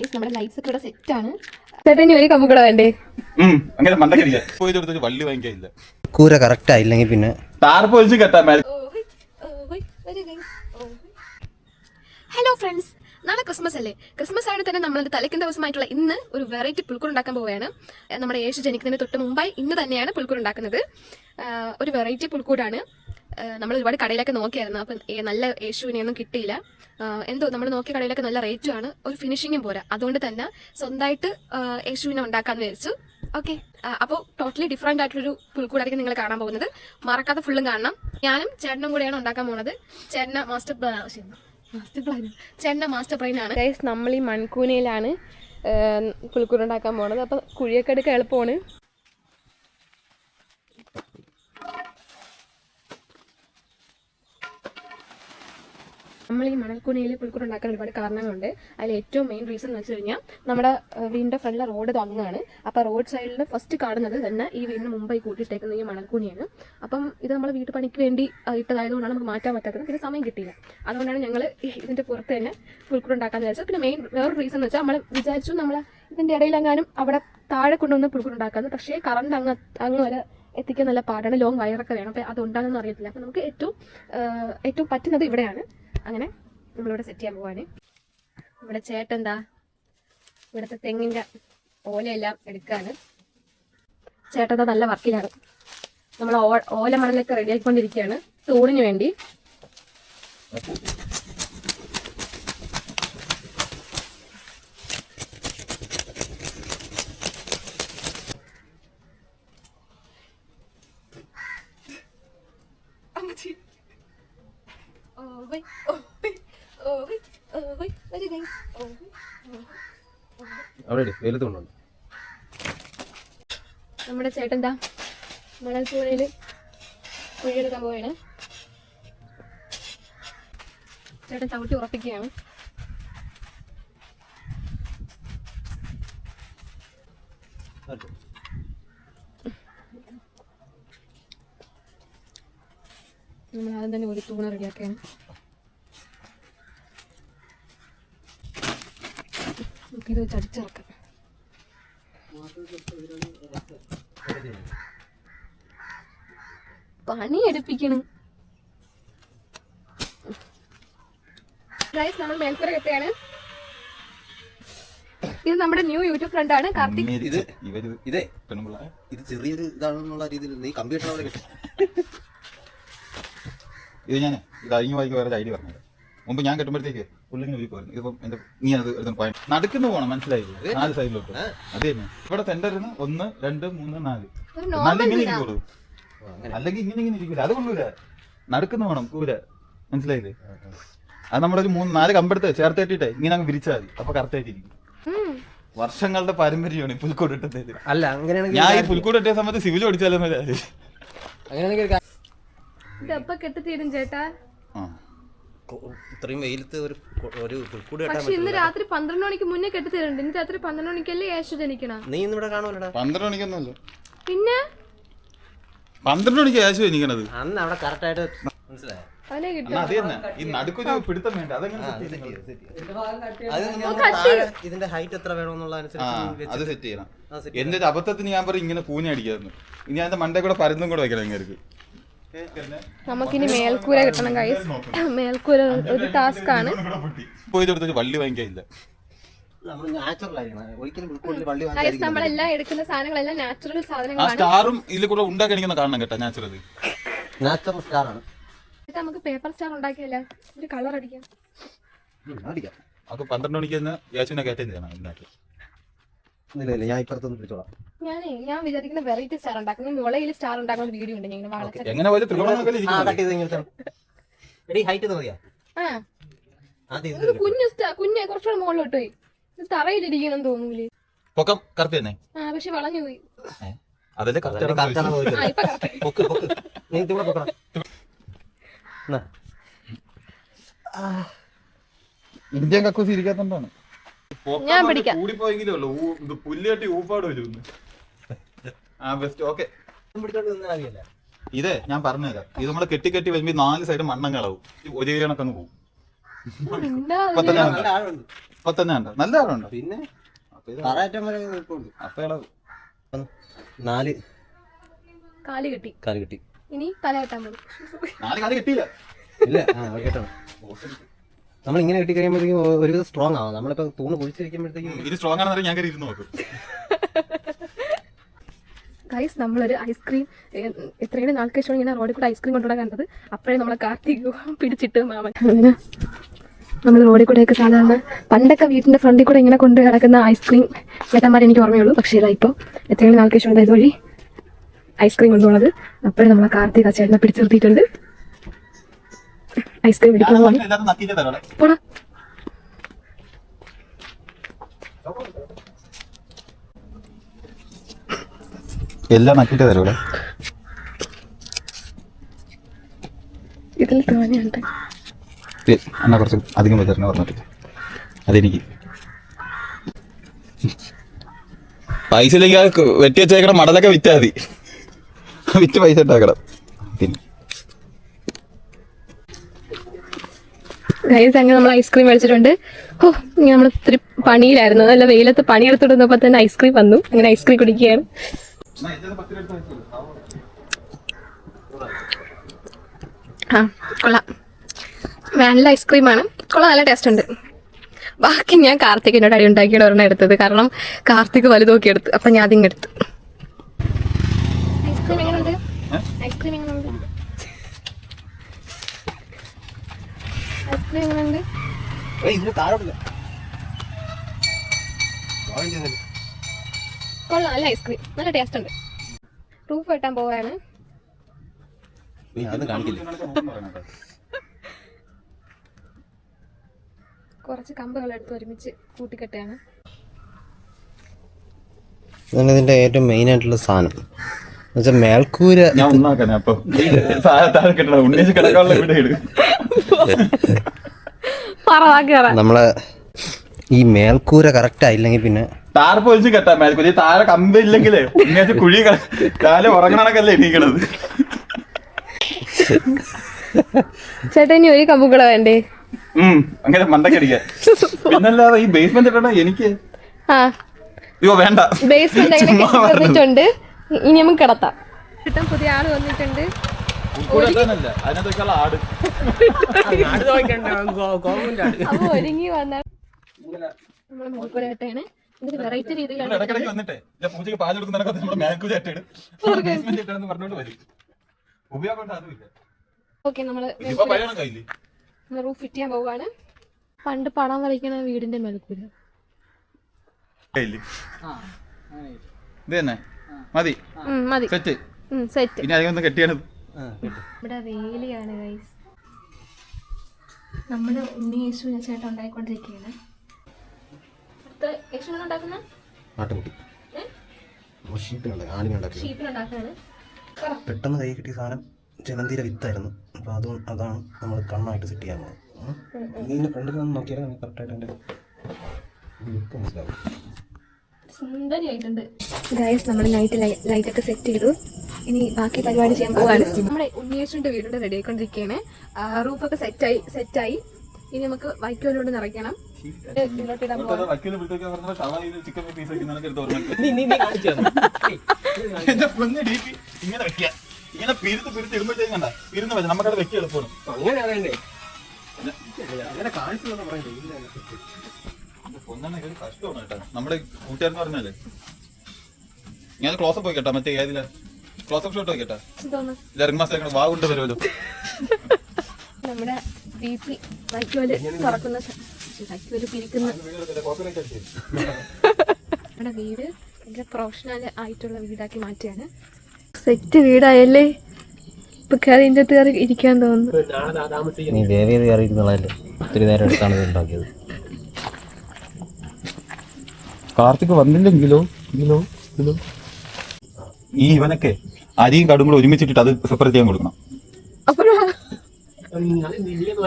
Guys നമ്മുടെ lights ഒക്കെ ഇവിടെ സെറ്റ് ആണ്. ഒരു വേണ്ടേ? കൂര കറക്റ്റ് ആയില്ലെങ്കിൽ പിന്നെ. ഹലോ ഫ്രണ്ട്സ് നാളെ ക്രിസ്മസ് അല്ലേ? ക്രിസ്മസ് ആണ് തന്നെ നമ്മൾ തലയ്ക്കുന്ന ദിവസമായിട്ടുള്ള ഇന്ന് ഒരു വെറൈറ്റി പുൽക്കൂർ ഉണ്ടാക്കാൻ പോവുകയാണ്. നമ്മുടെ യേശു ജനിക്കുന്നതിന് തൊട്ട് മുമ്പായി ഇന്ന് തന്നെയാണ് പുൽക്കൂർ ഉണ്ടാക്കുന്നത്. ഒരു വെറൈറ്റി പുൽക്കൂടാണ്. നമ്മൾ ഒരുപാട് കടയിലൊക്കെ നോക്കിയായിരുന്നു. അപ്പം നല്ല യേശുവിനെയൊന്നും കിട്ടിയില്ല. എന്തോ നമ്മൾ നോക്കിയ കടയിലൊക്കെ നല്ല റേറ്റും ആണ്. ഒരു ഫിനിഷിങ്ങും പോരാ. അതുകൊണ്ട് തന്നെ സ്വന്തമായിട്ട് യേശുവിനെ ഉണ്ടാക്കാന്ന് വിചാരിച്ചു. ഓക്കെ അപ്പോൾ ടോട്ടലി ഡിഫറെന്റ് ആയിട്ടൊരു പുൽക്കൂടായിരിക്കും നിങ്ങൾ കാണാൻ പോകുന്നത്. മറക്കാതെ ഫുള്ളും കാണണം. ഞാനും ചേട്ടനും കൂടെയാണ് ഉണ്ടാക്കാൻ പോകുന്നത് ചേട്ടന മാസ്റ്റർ മാസ്റ്റർ പ്ലാൻ ചേട്ടന്റെ മാസ്റ്റർ പ്ലാൻ ആണ്. നമ്മൾ ഈ മൺകൂനയിലാണ് പുൽക്കൂട് ഉണ്ടാക്കാൻ പോണത്. അപ്പോൾ കുഴിയൊക്കെ എടുക്കാൻ എളുപ്പമാണ്. നമ്മൾ ഈ മണൽക്കുണിയിൽ പുൽക്കൂട് ഉണ്ടാക്കാൻ ഒരുപാട് കാരണങ്ങളുണ്ട്. അതിൽ ഏറ്റവും മെയിൻ റീസൺ എന്ന് വെച്ച് കഴിഞ്ഞാൽ നമ്മുടെ വീടിന്റെ ഫ്രണ്ടിലെ റോഡ് തന്നാണ് അപ്പോൾ റോഡ് സൈഡിൽ ഫസ്റ്റ് കാണുന്നത് തന്നെ ഈ വീടിന് മുമ്പായി കൂട്ടിയിട്ടേക്കുന്ന ഈ മണൽക്കുനിയാണ്. അപ്പം ഇത് നമ്മൾ വീട്ടു പണിക്ക് വേണ്ടി ഇട്ടതായതുകൊണ്ടാണ് നമുക്ക് മാറ്റാൻ പറ്റാത്തത്. പിന്നെ സമയം കിട്ടിയില്ല. അതുകൊണ്ടാണ് ഞങ്ങൾ ഇതിന്റെ പുറത്ത് തന്നെ പുൽക്കൂട് ഉണ്ടാക്കാന്ന് വിചാരിച്ചത്. പിന്നെ മെയിൻ വേറൊരു റീസൺ എന്ന് വെച്ചാൽ നമ്മൾ വിചാരിച്ചു നമ്മൾ ഇതിന്റെ ഇടയിലെങ്ങാനും അവിടെ താഴെ കൊണ്ടുവന്ന് പുൽക്കൂട് ഉണ്ടാക്കാമെന്ന് പക്ഷേ കറണ്ട് അങ്ങ് അങ്ങ് വരെ എത്തിക്കാൻ നല്ല പാടാണ്. ലോങ് വയറൊക്കെ വേണം. അപ്പോൾ അതുണ്ടാകുന്ന അറിയത്തില്ല. അപ്പോൾ നമുക്ക് ഏറ്റവും ഏറ്റവും പറ്റുന്നത് ഇവിടെയാണ്. അങ്ങനെ നമ്മളിവിടെ സെറ്റ് ചെയ്യാൻ പോവാണ്. ഇവിടെ ചേട്ടെന്താ ഇവിടുത്തെ തെങ്ങിന്റെ ഓലയെല്ലാം എടുക്കാണ്. ചേട്ടന്റെ നല്ല വർക്കിലാണ്. നമ്മൾ ഓല മണലൊക്കെ റെഡി ആയിക്കൊണ്ടിരിക്കുകയാണ്. തൂണിന് വേണ്ടി. അവിടെ വെയിലത്ത് കൊണ്ടുണ്ട് നമ്മുടെ ചേട്ടന്റെ മണൽ പൂഴയിൽ കുഴിയെടുക്കാൻ പോവാണ്. ചേട്ടൻ ചവിട്ടി ഉറപ്പിക്കുകയാണ്. നമ്മൾ ആദ്യം തന്നെ ഒരു തൂണ റെഡിയാക്കുകയാണ്. നമുക്കിത് വെച്ച് അടിച്ചിറക്കാം പണി എടുപ്പിക്കണം. ഗൈസ് നമ്മൾ മേൽക്കൂര കെട്ടുകയാണ് ഇത് നമ്മുടെ ന്യൂ യൂട്യൂബ് ഫ്രണ്ട് ആണ് കാർത്തിക്. ഇത് ഇവർ ഇതേ ഇത് ചെറിയൊരു ഇതാണെന്നുള്ള രീതിയിൽ നീ കമ്പ്യൂട്ടർ അവിടെ കിട്ടും. ഇത് ഞാൻ കഴിഞ്ഞ വായിക്ക് വേറെ ഐഡിയ പറഞ്ഞത് മുമ്പ് ഞാൻ കെട്ടുമ്പോഴത്തേക്ക് പുള്ളിങ്ങനെ വീക്ക് വരുന്നു ഇതിപ്പം എന്റെ നീ അത് എടുത്ത് പോയി നടക്കുന്നു പോകണം മനസ്സിലായില്ലേ? നാല് സൈഡിലോട്ട് അത് തന്നെ. ഇവിടെ സെന്ററിന് ഒന്ന് രണ്ട് മൂന്ന് നാല്. നല്ല ഇങ്ങനെ ഇരിക്കുള്ളൂ. അല്ലെങ്കിൽ ഇങ്ങനെ ഇങ്ങനെ ഇരിക്കില്ല അത് കൊള്ളൂല. നടക്കുന്നു വേണം കൂര മനസ്സിലായില്ലേ? അത് നമ്മുടെ ഒരു മൂന്ന് നാല് കമ്പെടുത്ത് ചേർത്ത് കെട്ടിട്ടെ ഇങ്ങനെ അങ്ങ് വിരിച്ചാൽ മതി. അപ്പൊ കറക്റ്റ് ആയിട്ടിരിക്കും വർഷങ്ങളുടെ പാരമ്പര്യമാണ് ഈ പുൽക്കൂട് ഇട്ടത്. അല്ല അങ്ങനെയാണെങ്കിൽ ഞാൻ ഈ പുൽക്കൂട് ഇട്ടിയ സമയത്ത് സിവിൽ പഠിച്ചാലും അങ്ങനെയാണെങ്കിൽ ചേട്ടാ? ഇത്രയും വെയിലത്ത് ഒരു ഒരു പുൽക്കൂട് കെട്ടാൻ പക്ഷെ ഇന്ന് രാത്രി പന്ത്രണ്ട് മണിക്ക് മുന്നേ കെട്ടി തരുന്നുണ്ട്. ഇന്ന് രാത്രി പന്ത്രണ്ട് മണിക്കല്ലേ യേശു ജനിക്കണ? നീ ഇന്ന് ഇവിടെ കാണുമല്ലടാ പന്ത്രണ്ട് മണിക്കൊന്നുമല്ല. പിന്നെ? പന്ത്രണ്ട് മണിക്ക് യേശു എനിക്കണത് അന്ന് അവിടെ കറക്റ്റ് ആയിട്ട് മനസ്സിലായോ? അവനെ കിട്ടും. എന്നാ അത് തന്നെ. ഈ നടുക്കൊരു പിടുത്തം വേണ്ട. അതെങ്ങനെ ആ, set അത് ചെയ്യും set ചെയ്ത്, നിങ്ങൾ? അത് നമ്മൾ താഴെ ഇതിന്റെ ഹൈറ്റ് എത്ര വേണമെന്നുള്ള ആ അനുസരിച്ച് വെച്ച് അത് സെറ്റ് ചെയ്യണം. ആ, set എന്റെ ഒരു അബദ്ധത്തിന് ഞാൻ പറയും ഇങ്ങനെ പൂനെ അടിക്കായിരുന്നു ഇനി അതിന്റെ മണ്ടേ കൂടെ പരുന്നും കൂടെ വെക്കണം ഇങ്ങനെ നമുക്കിനി മേൽക്കൂര കിട്ടണം കൈസ് മേൽക്കൂര ഒരു ടാസ്ക് ആണ്. വള്ളി വാങ്ങിക്കില്ല നമ്മളെല്ലാം എടുക്കുന്ന സാധനങ്ങളെല്ലാം നാച്ചുറൽ സാധനങ്ങളാണ്. സ്റ്റാറും ഇതിൽ കൂടെ ഉണ്ടാക്കണിക്കുന്ന കാണണം കേട്ടോ നാച്ചുറൽ നാച്ചുറൽ സ്റ്റാർ ആണ്. നമുക്ക് പേപ്പർ സ്റ്റാർ ഉണ്ടാക്കിയല്ല? ഒരു കളർ അടിക്കാം. അപ്പൊ പന്ത്രണ്ട് മണിക്ക് കയറ്റം ചെയ്യണം ഞാൻ ഇപ്പുറത്തൊന്നും പിടിച്ചോളാം. ഞാനേ ഞാൻ വിചാരിക്കുന്ന വെറൈറ്റി സ്റ്റാർ ഉണ്ടാക്കുന്ന മുളയിൽ സ്റ്റാർ ഉണ്ടാക്കുന്ന വീഡിയോ ഉണ്ട്. ഞാൻ ഇങ്ങനെ വളച്ച എങ്ങനെ ത്രികോണമൊക്കെ ആ ഇരിക്കുന്നത് കട്ട് ചെയ്ത് ഇങ്ങനത്തെ എടി ഹൈറ്റ് മതിയാ ആ. ആദ്യം ഒരു ഇത് കുഞ്ഞു സ്റ്റാർ കുഞ്ഞ് കുറച്ചുകൂടെ മുകളിലോട്ട് പോയി. ഇത് തറയിലിരിക്കണം തോന്നൂലേ? പൊക്കം കറക്റ്റ് തന്നെ. ആ പക്ഷെ വളഞ്ഞു പോയി. ഏ? അതല്ലേ കറക്റ്റ് കറക്റ്റ് ആണ് ആ ചോദിച്ചത്. ഇപ്പൊ correct. പൊക്ക് പൊക്ക്. നീ ഇതിവിടെ പൊക്കണം. എന്നാ. ഇന്ത്യൻ കക്കൂസ് ഇരിക്കാത്തോണ്ടാണ്. ഞാൻ പിടിക്കാം. കൂടിപ്പോയെങ്കിലേ ഉള്ളൂ. ഊ- ഇത് പുല്ല് ഊപ്പാട് വരും ആ ബെസ്റ്റ് ഓക്കെ ഇതും ഞാൻ പറഞ്ഞുതരാം. ഇത് നമ്മൾ കെട്ടി കെട്ടി വരുമ്പോ നാല് സൈഡ് മണ്ണം കളവും ഒരേ കണക്കങ്ങ് പോകും. ഇപ്പൊ തന്നെ കണ്ടോ? നല്ല ഇപ്പൊ തന്നെ കണ്ടോ? നല്ല ആളുണ്ടോ പിന്നെ നമ്മളിങ്ങനെ തറയറ്റം വരെ നിൽപ്പുണ്ട്. അപ്പൊ ഇളവ്. നാല്. കാൽ കെട്ടി. കാൽ കിട്ടി. ഇനി തല കെട്ടാൻ പോകും നാല് കാലം കിട്ടിയില്ല. ഇല്ല ആ അത് കേട്ടോ നമ്മൾ ഇങ്ങനെ കെട്ടി കഴിയുമ്പോഴത്തേക്കും ഒരുവിധം സ്ട്രോങ് ആവും. നമ്മളിപ്പോ തൂണ് കുഴിച്ചിരിക്കുമ്പോഴത്തേക്കും ഇത് സ്ട്രോങ് ആണെന്ന് ഞാൻ കയറി ഇരുന്ന് നോക്കും. ഗൈസ് നമ്മളൊരു ഐസ്ക്രീം എത്രയും നാൾക്ക് ശേഷം ഇങ്ങനെ റോഡിൽ കൂടെ ഐസ്ക്രീം കൊണ്ടുപോകാൻ കണ്ടത്. അപ്പോഴേ നമ്മളെ കാർത്തിക് പിടിച്ചിട്ട് മാമൻ. അങ്ങനെ നമ്മൾ റോഡിൽ കൂടെയൊക്കെ സാധാരണ പണ്ടൊക്കെ വീട്ടിന്റെ ഫ്രണ്ടിൽ കൂടെ ഇങ്ങനെ കൊണ്ട് കിടക്കുന്ന ഐസ്ക്രീം ചേട്ടന്മാരെ എനിക്ക് ഓർമ്മയുള്ളൂ. പക്ഷേ ഇതാ ഇപ്പോൾ എത്രയും നാൾക്ക് ശേഷം ഇതാ ഇതുവഴി ഐസ്ക്രീം കൊണ്ടുപോണത്. അപ്പോഴേ നമ്മളെ കാർത്തിക് ആ ചേട്ടനെ പിടിച്ചു നിർത്തിയിട്ടുണ്ട്. ഐസ്ക്രീം തരാം പോടാ. എല്ലാം നക്കിട്ട് തരാം ഇവിടെ ഇതിൽ എന്നാ കുറച്ച് അധികം വെച്ചിരുന്നു പറഞ്ഞിട്ട്. അതെനിക്ക്. പൈസ ഇല്ലെങ്കിൽ ആ വെട്ടി വെച്ചേക്കണം മടലൊക്കെ വിറ്റാ മതി. വിറ്റ് പൈസ ഉണ്ടാക്കണം. പിന്നെ. ഗൈസ് അങ്ങനെ നമ്മൾ ഐസ്ക്രീം മേടിച്ചിട്ടുണ്ട്. ഓ ഇങ്ങനെ നമ്മൾ ഇത്തിരി പണിയിലായിരുന്നു. നല്ല വെയിലത്ത് പണിയെടുത്തിടുന്നപ്പോൾ തന്നെ ഐസ്ക്രീം വന്നു. അങ്ങനെ ഐസ്ക്രീം കുടിക്കുകയാണ്. കൊള്ളാം. വാനില ഐസ്ക്രീമാണ് കൊള്ളാം നല്ല ടേസ്റ്റ് ഉണ്ട്. ബാക്കി ഞാൻ കാർത്തികിനോട് അടി ഉണ്ടാക്കിയാണ് ഒരെണ്ണം എടുത്തത്. കാരണം കാർത്തിക് വലുതോക്കി എടുത്ത് അപ്പം ഞാൻ അതിങ്ങ് എടുത്തു. ഐസ്ക്രീം എങ്ങനെയുണ്ട് ഐസ്ക്രീം എങ്ങനെയുണ്ട് ഐസ്ക്രീം എങ്ങനെയുണ്ട് കൊള്ളാം. നല്ല ഐസ്ക്രീം നല്ല ടേസ്റ്റ് ഉണ്ട്. പ്രൂഫ് വെട്ടാൻ പോവാണ്. കുറച്ച് കമ്പുകൾ എടുത്ത് ഒരുമിച്ച് കൂട്ടിക്കെട്ടാണ് ഇതാണ് ഇതിന്റെ ഏറ്റവും മെയിൻ ആയിട്ടുള്ള സാധനം. എന്നുവെച്ചാൽ മേൽക്കൂര ഞാൻ ഒന്നാക്കാനെ അപ്പൊ. താഴെ കിട്ടണം ഉന്നയിച്ച് കിടക്കാനുള്ള ഇട് നമ്മളെ ഈ മേൽക്കൂര കറക്റ്റ് ആയില്ലെങ്കിൽ പിന്നെ കെട്ടാ കെട്ടാൻ മേൽക്കൂര താഴെ കമ്പ് ഇല്ലെങ്കിലേ ഉന്നയിച്ച് കുഴി കാൽ ഉറങ്ങണക്കല്ലേ എണീക്കണത്. ചേട്ടാ ഇനി ഒരു കമ്പുകള കൂടെ വേണ്ടേ? ഉം അങ്ങനെ മണ്ടക്കടിക്കാൻ പിന്നല്ലാതെ ഈ ബേസ്മെന്റ് ഇട്ടണ എനിക്ക് ആ. അയ്യോ വേണ്ട. ബേസ്മെന്റ് വന്നിട്ടുണ്ട്. ഇനി നമുക്ക് കിടത്താം. കിട്ടാൻ പുതിയ ആൾ വന്നിട്ടുണ്ട്. ഒരുങ്ങി വന്ന വെറൈറ്റി രീതിയിലാണ് ഇടയ്ക്കിടയ്ക്ക് വന്നിട്ടേ. ഇല്ല പൂജയ്ക്ക് പാൽ കൊടുക്കുന്നതൊക്കെ നമ്മുടെ ബേസ്മെന്റ് ഇട്ടെന്ന് പറഞ്ഞോണ്ട് വരും. ഉപയോഗം കൊണ്ട് അതുമില്ല ഓക്കെ നമ്മൾ ഇപ്പൊ പഴയണം കയ്യിൽ. റൂഫ് ഫിറ്റ് ചെയ്യാൻ പോവാണ്. പണ്ട് പടം വരയ്ക്കണ വീടിന്റെ മേൽക്കൂര. കയ്യിൽ. ഇത് തന്നെ. മതി. മതി. സെറ്റ്. സെറ്റ്. ഇനി അധികം ഒന്ന് കെട്ടിയാണ് ഇവിടെ വേലിയാണ് ഗൈസ് നമ്മുടെ ഉണ്ണി യേശു ചേട്ടൻ ഉണ്ടായിക്കൊണ്ടിരിക്കുകയാണ്. ആട്ടുകുട്ടി ആടിനുണ്ടാക്കി പെട്ടെന്ന് കൈ കിട്ടിയ സാധനം ജലന്തീര വിത്തായിരുന്നു. അപ്പോൾ അതും അതാണ് നമ്മൾ കണ്ണായിട്ട് സെറ്റ് ചെയ്യാൻ പോകുന്നത് ഇതിന്റെ ഫ്രണ്ടിൽ നിന്ന് നോക്കിയാൽ നമുക്ക് കറക്റ്റായിട്ട് എന്റെ ലുക്ക് മനസ്സിലാവും. ഗൈസ് നമ്മൾ നൈറ്റ് ലൈറ്റ് ഒക്കെ സെറ്റ് ചെയ്തു. ഇനി ബാക്കി പരിപാടി ചെയ്യാൻ പോവാണ്. നമ്മുടെ ഉണ്ണിയേശുവിന്റെ വീടിന്റെ റെഡി ആയിക്കൊണ്ടിരിക്കുകയാണ് റൂഫൊക്കെ സെറ്റായി സെറ്റായി ഇനി നമുക്ക് വൈക്കോലോട് നിറയ്ക്കണം ഇങ്ങനെ വെക്കുക. ഇങ്ങനെ പിരുത്ത് പിരുത്ത് ഇടുമ്പോഴത്തേക്കും കണ്ട ഇരുന്ന് വെച്ചാൽ നമുക്കത് വെക്കുക എളുപ്പമാണ്. പൊന്നാണ് ഇതൊരു കഷ്ടമാണ് കേട്ടോ. നമ്മുടെ കൂട്ടുകാരെന്ന് പറഞ്ഞാലേ ഞാൻ ക്ലോസപ്പ് പോയി കേട്ടോ മറ്റേ ഏതില? ക്ലോസപ്പ് ഷോട്ട് പോയി കേട്ടോ ഇതൊന്ന് ഇത് ഇറങ്ങി മാസം വാ കൊണ്ട് വരുമല്ലോ. നമ്മുടെ ബി വൈക്കോൽ തുറക്കുന്ന വൈക്കോൽ പിരിക്കുന്ന നമ്മുടെ വീട് ഭയങ്കര പ്രൊഫഷണൽ ആയിട്ടുള്ള വീടാക്കി മാറ്റിയാണ്. സെറ്റ് വീടായല്ലേ? ഇപ്പൊ കയറി ഇതിന്റെ അകത്ത് കയറി ഇരിക്കാൻ തോന്നുന്നു. നീ വേറെ ഏത് കയറി ഒത്തിരി നേരം എടുത്താണ് ഇത് ഉണ്ടാക്കിയത്. കാർത്തിക് വന്നില്ലെങ്കിലോ? കിലോ കിലോ ഈ ഇവനൊക്കെ അരിയും കടുങ്ങളും കൂടെ ഒരുമിച്ചിട്ടിട്ട് അത് സെപ്പറേറ്റ് ചെയ്യാൻ കൊടുക്കണം.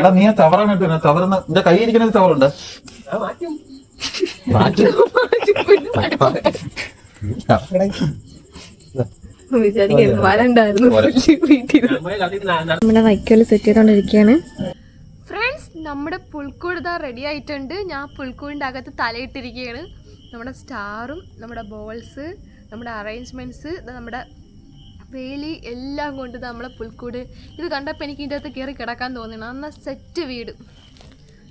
എടാ നീ ആ ചവറാണ് കേട്ടോ ചവറുന്ന എന്റെ കൈ ഇരിക്കുന്നത് ചവറുണ്ട്. നമ്മുടെ വൈക്കോൽ സെറ്റ് ചെയ്തോണ്ടിരിക്കുകയാണ് ഫ്രണ്ട്സ് നമ്മുടെ പുൽക്കൂട് ഇതാ റെഡി ആയിട്ടുണ്ട്. ഞാൻ പുൽക്കൂടിന്റെ അകത്ത് തലയിട്ടിരിക്കുകയാണ് നമ്മുടെ സ്റ്റാറും നമ്മുടെ ബോൾസ് നമ്മുടെ അറേഞ്ച്മെന്റ്സ് നമ്മുടെ വേലി എല്ലാം കൊണ്ട് നമ്മളെ പുൽക്കൂട്. ഇത് കണ്ടപ്പോൾ എനിക്ക് ഇതിന്റെ അകത്ത് കയറി കിടക്കാൻ തോന്നിയാണ് നല്ല സെറ്റ് വീട്.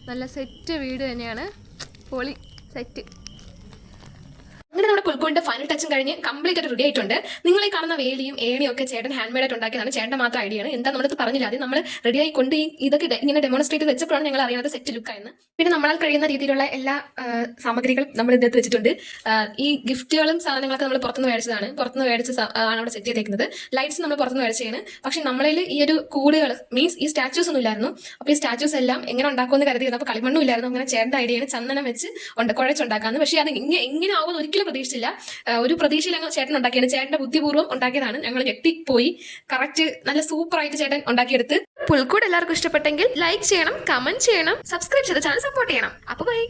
നല്ല സെറ്റ് വീട് തന്നെയാണ്. പൊളി സെറ്റ് അങ്ങനെ നമ്മുടെ പുൽക്കൂടിന്റെ ഫൈനൽ ടച്ചും കഴിഞ്ഞ് കംപ്ലീറ്റ് ആയിട്ട് റെഡി ആയിട്ടുണ്ട്. നിങ്ങൾ ഈ കാണുന്ന വേലിയും ഏണിയും ഒക്കെ ചേട്ടൻ ഹാൻഡ് മെയ്ഡ് ആയിട്ട് ഉണ്ടാക്കിയതാണ്. ചേട്ടൻ മാത്രം ഐഡിയ ആണ്. എന്താ നമ്മളത് പറഞ്ഞില്ല. അത് നമ്മൾ റെഡി ആയി കൊണ്ട് ഈ ഇതൊക്കെ ഇങ്ങനെ ഡെമോൺസ്ട്രേറ്റ് വെച്ചപ്പോഴാണ് ഞങ്ങൾ അറിയുന്നത് സെറ്റ് ലുക്ക് എന്ന് പിന്നെ നമ്മളാൽ കഴിയുന്ന രീതിയിലുള്ള എല്ലാ സാമഗ്രികളും നമ്മൾ ഇതിനകത്ത് വെച്ചിട്ടുണ്ട്. ഈ ഗിഫ്റ്റുകളും സാധനങ്ങളൊക്കെ നമ്മൾ പുറത്തുനിന്ന് മേടിച്ചതാണ്. പുറത്തുനിന്ന് മേടിച്ച ആണ് അവിടെ സെറ്റ് ചെയ്തേക്കുന്നത്. ലൈറ്റ്സ് നമ്മൾ പുറത്തുനിന്ന് മേടിച്ചതാണ്. പക്ഷെ നമ്മളിൽ ഈ ഒരു കൂടുകൾ മീൻസ് ഈ സ്റ്റാച്ചൂസ് ഒന്നും ഇല്ലായിരുന്നു. അപ്പോൾ ഈ സ്റ്റാച്ചൂസ് എല്ലാം എങ്ങനെ ഉണ്ടാക്കുമെന്ന് കരുതിയിരുന്നു അപ്പോൾ കളിമണ്ണും ഇല്ലായിരുന്നു. അങ്ങനെ ചേട്ടന്റെ ഐഡിയയാണ് ചന്ദനം വെച്ച് ഉണ്ട് കുഴച്ചുണ്ടാക്കാന്ന്. പക്ഷേ അത് എങ്ങനെ ആവുമെന്ന് ഒരിക്കലും പ്രതീക്ഷിച്ചില്ല. ആ, ഒരു പ്രതീക്ഷയിൽ ഞങ്ങൾ ചേട്ടൻ ഉണ്ടാക്കിയാണ് ചേട്ടന്റെ ബുദ്ധിപൂർവം ഉണ്ടാക്കിയതാണ്. ഞങ്ങൾ ഞെട്ടിപ്പോയി. കറക്റ്റ് നല്ല സൂപ്പർ ആയിട്ട് ചേട്ടൻ ഉണ്ടാക്കിയെടുത്ത്. പുൽക്കൂട് എല്ലാവർക്കും ഇഷ്ടപ്പെട്ടെങ്കിൽ ലൈക്ക് ചെയ്യണം കമന്റ് ചെയ്യണം സബ്സ്ക്രൈബ് ചെയ്ത് ചാനൽ സപ്പോർട്ട് ചെയ്യണം. അപ്പൊ ബൈ